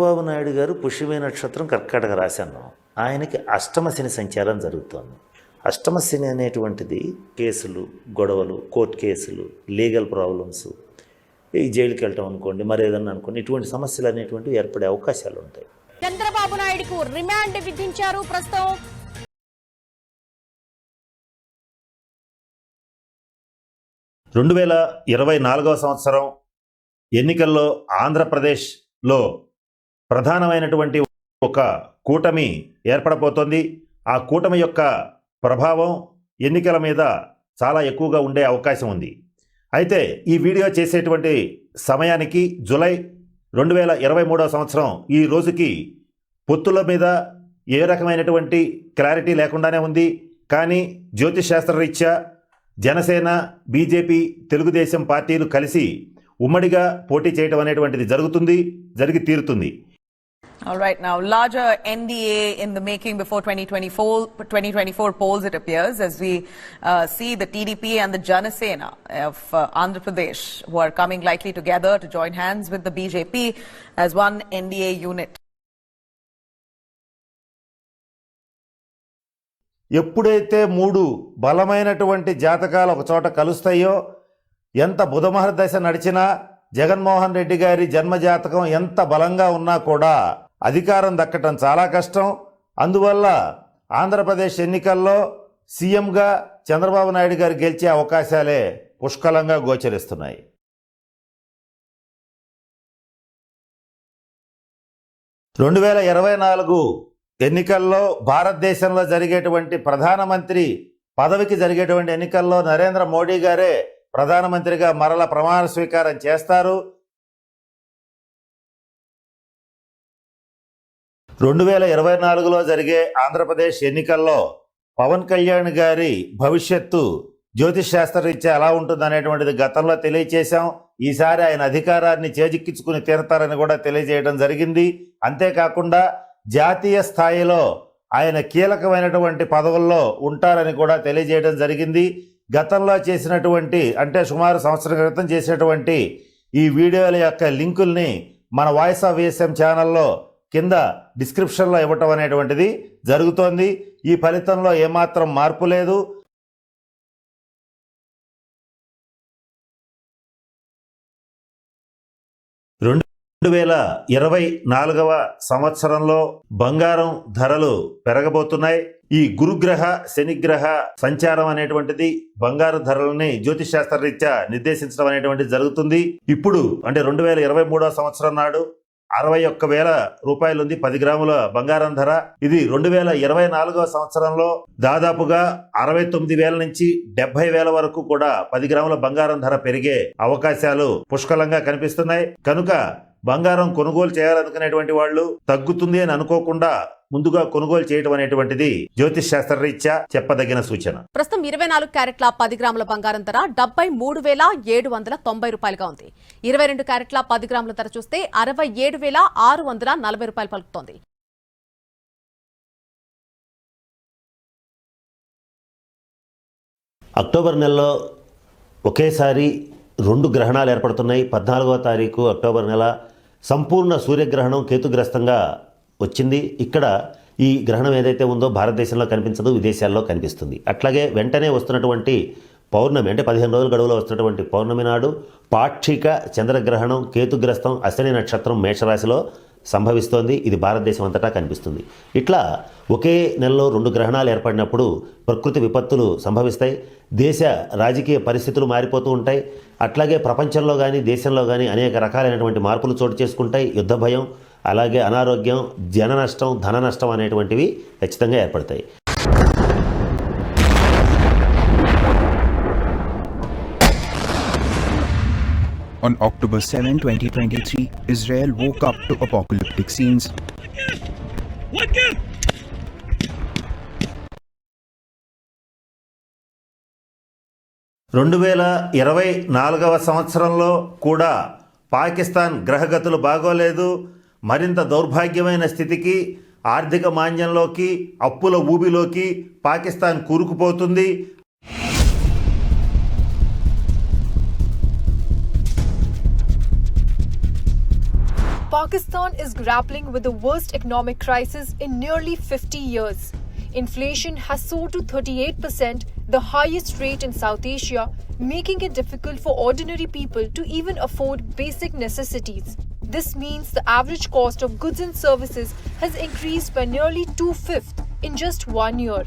చంద్రబాబు నాయుడు గారు పుష్యమే నక్షత్రం కర్కాటక రాశాను ఆయనకి అష్టమ శని సంచారం జరుగుతోంది. అష్టమ శని అనేటువంటిది కేసులు గొడవలు కోర్టు కేసులు లీగల్ ప్రాబ్లమ్స్ ఈ జైలుకి వెళ్ళటం అనుకోండి మరి ఏదన్నా అనుకోండి ఇటువంటి సమస్యలు అనేటువంటివి ఏర్పడే అవకాశాలు ఉంటాయి. చంద్రబాబు నాయుడుకు రిమాండ్ విధించారు ప్రస్తుతం. రెండు వేల ఇరవై నాలుగవ సంవత్సరం ఎన్నికల్లో ఆంధ్రప్రదేశ్లో ప్రధానమైనటువంటి ఒక కూటమి ఏర్పడబోతోంది. ఆ కూటమి యొక్క ప్రభావం ఎన్నికల మీద చాలా ఎక్కువగా ఉండే అవకాశం ఉంది. అయితే ఈ వీడియో చేసేటువంటి సమయానికి జూలై రెండు వేల ఇరవై మూడవ సంవత్సరం ఈ రోజుకి పొత్తుల మీద ఏ రకమైనటువంటి క్లారిటీ లేకుండానే ఉంది. కానీ జ్యోతిష్ శాస్త్రరీత్యా జనసేన బీజేపీ తెలుగుదేశం పార్టీలు కలిసి ఉమ్మడిగా పోటీ చేయడం అనేటువంటిది జరుగుతుంది జరిగి తీరుతుంది. All right, now larger NDA in the making before 2024, 2024 polls, it appears, as we uh, see the TDP and the Janasena of uh, Andhra Pradesh, who are coming likely together to join hands with the BJP as one NDA unit. ఎప్పుడైతే మూడు బలమైనటువంటి జాతకాలు ఒక చోట కలుస్తాయో ఎంత బుధమహర దశ నడిచినా జగన్మోహన్ రెడ్డి గారి జన్మ జాతకం ఎంత బలంగా ఉన్నా కూడా అధికారం దక్కటం చాలా కష్టం. అందువల్ల ఆంధ్రప్రదేశ్ ఎన్నికల్లో సీఎంగా చంద్రబాబు నాయుడు గారు గెలిచే అవకాశాలే పుష్కలంగా గోచరిస్తున్నాయి. రెండు వేల ఇరవై నాలుగు ఎన్నికల్లో భారతదేశంలో జరిగేటువంటి ప్రధానమంత్రి పదవికి జరిగేటువంటి ఎన్నికల్లో నరేంద్ర మోడీ గారే ప్రధానమంత్రిగా మరల ప్రమాణ స్వీకారం చేస్తారు. రెండు వేల ఇరవై నాలుగులో జరిగే ఆంధ్రప్రదేశ్ ఎన్నికల్లో పవన్ కళ్యాణ్ గారి భవిష్యత్తు జ్యోతిష్ శాస్త్రరీత్యా ఎలా ఉంటుందనేటువంటిది గతంలో తెలియచేశాం. ఈసారి ఆయన అధికారాన్ని చేజిక్కించుకుని తీరతారని కూడా తెలియజేయడం జరిగింది. అంతేకాకుండా జాతీయ స్థాయిలో ఆయన కీలకమైనటువంటి పదవుల్లో ఉంటారని కూడా తెలియజేయడం జరిగింది. గతంలో చేసినటువంటి అంటే సుమారు సంవత్సరం క్రితం చేసినటువంటి ఈ వీడియోల యొక్క లింకుల్ని మన వాయిస్ ఆఫ్ ఏఎస్ఎం ఛానల్లో కింద డిస్క్రిప్షన్లో ఇవ్వటం అనేటువంటిది జరుగుతోంది. ఈ ఫలితంలో ఏమాత్రం మార్పు లేదు. రెండు రెండు వేల ఇరవై నాలుగవ సంవత్సరంలో బంగారం ధరలు పెరగబోతున్నాయి. ఈ గురుగ్రహ శనిగ్రహ సంచారం అనేటువంటిది బంగారు ధరలని జ్యోతిష్ రీత్యా నిర్దేశించడం అనేటువంటిది జరుగుతుంది. ఇప్పుడు అంటే రెండు వేల ఇరవై మూడవ సంవత్సరం నాడు అరవై ఒక్క వేల రూపాయలు ఉంది పది గ్రాముల బంగారం ధర. ఇది రెండు వేల ఇరవై నాలుగవ సంవత్సరంలో దాదాపుగా అరవై తొమ్మిది వేల నుంచి డెబ్బై వేల వరకు కూడా పది గ్రాముల బంగారం ధర పెరిగే అవకాశాలు పుష్కలంగా కనిపిస్తున్నాయి. కనుక బంగారం కొనుగోలు చేయాలనుకునేటువంటి వాళ్ళు తగ్గుతుంది అని అనుకోకుండా ముందుగా కొనుగోలు చేయడం అనేటువంటిది జ్యోతిష్ శాస్త్ర రీత్యా చెప్పదగిన సూచన. ప్రస్తుతం ఇరవై నాలుగు క్యారెట్ల పది గ్రాముల బంగారం ధర డెబ్బై మూడు వేల ఏడు వందల తొంభై రూపాయలుగా ఉంది. ఇరవై రెండు క్యారెట్ల పది గ్రాముల ధర చూస్తే అరవై ఏడు వేల ఆరు వందల నలభై రూపాయలు పలుకుతోంది. అక్టోబర్ నెలలో ఒకేసారి రెండు గ్రహణాలు ఏర్పడుతున్నాయి. పద్నాలుగవ తారీఖు అక్టోబర్ నెల సంపూర్ణ సూర్యగ్రహణం కేతుగ్రస్తంగా వచ్చింది. ఇక్కడ ఈ గ్రహణం ఏదైతే ఉందో భారతదేశంలో కనిపించదు విదేశాల్లో కనిపిస్తుంది. అట్లాగే వెంటనే వస్తున్నటువంటి పౌర్ణమి అంటే పదిహేను రోజుల గడువులో వస్తున్నటువంటి పౌర్ణమి నాడు పాక్షిక చంద్రగ్రహణం కేతుగ్రస్తం అశ్విని నక్షత్రం మేషరాశిలో సంభవిస్తోంది. ఇది భారతదేశం అంతటా కనిపిస్తుంది. ఇట్లా ఒకే నెలలో రెండు గ్రహణాలు ఏర్పడినప్పుడు ప్రకృతి విపత్తులు సంభవిస్తాయి. దేశ రాజకీయ పరిస్థితులు మారిపోతూ ఉంటాయి. అట్లాగే ప్రపంచంలో కానీ దేశంలో కానీ అనేక రకాలైనటువంటి మార్పులు చోటు చేసుకుంటాయి. యుద్ధ భయం అలాగే అనారోగ్యం జన నష్టం ధన నష్టం అనేటువంటివి ఖచ్చితంగా ఏర్పడతాయి. On October 7, 2023, Israel woke up to apocalyptic scenes. రెండు వేల ఇరవై నాలుగవ సంవత్సరంలో కూడా పాకిస్తాన్ గ్రహగతులు బాగోలేదు మరింత దౌర్భాగ్యమైన స్థితికి ఆర్థిక మాంద్యంలోకి అప్పుల ఊబిలోకి Pakistan కూరుకుపోతుంది Pakistan is grappling with the worst economic crisis in nearly 50 years. Inflation has soared to 38%, the highest rate in South Asia, making it difficult for ordinary people to even afford basic necessities. This means the average cost of goods and services has increased by nearly two fifths in just one year.